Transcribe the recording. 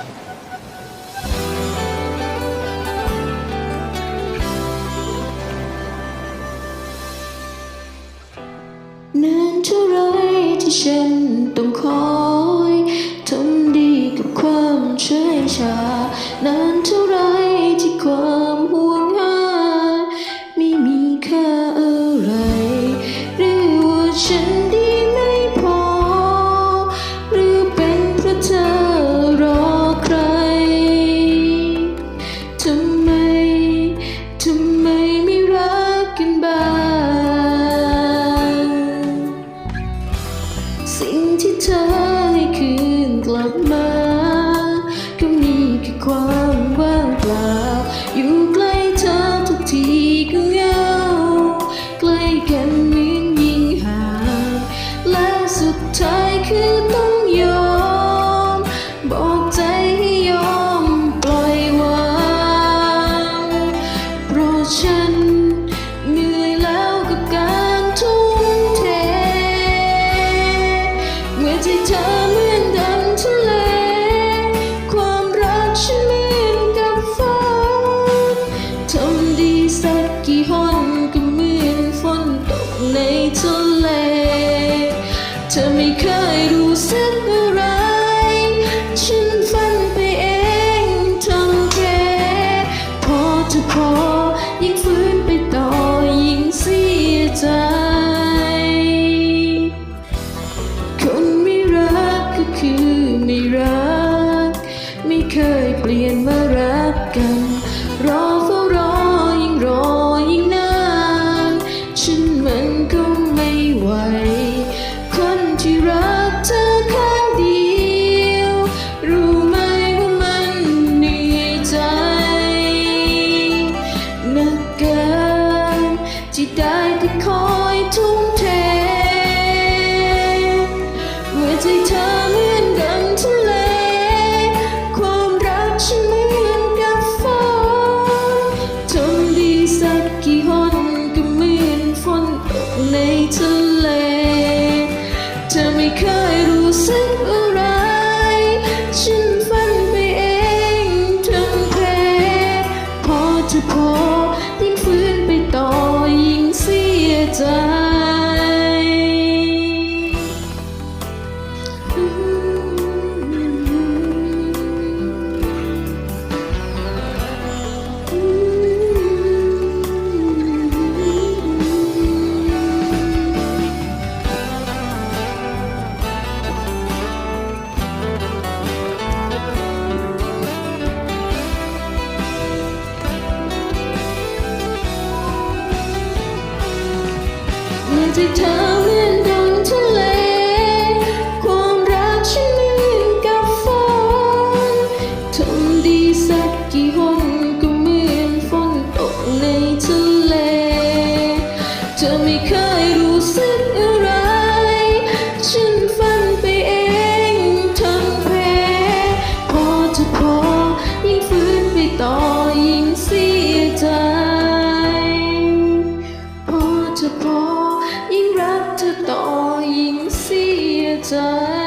นานเท่าไรที่ฉันต้องคอยทำดีกับความเฉยชานานเท่าไรที่ความ สิ่งที่เธอให้คืนกลับมา ก็มีแค่ความว่างเปล่า อยู่ใกล้เธอทุกทีก็เหงาใกล้กันเหมือนยิ่งห่าง และสุดท้ายคือต้องยอม บอกใจให้ยอมปล่อยวางเพราะฉัน กี่หนก็เหมือนฝนตกในทะ ไม่เคยรู้สึก ที่เธอเหมือนดังทะเล ความรักฉันเหมือนกับฝนทำดีสักกี่หนก็เหมือนฝนตกในทะเล เธอไม่เคย time.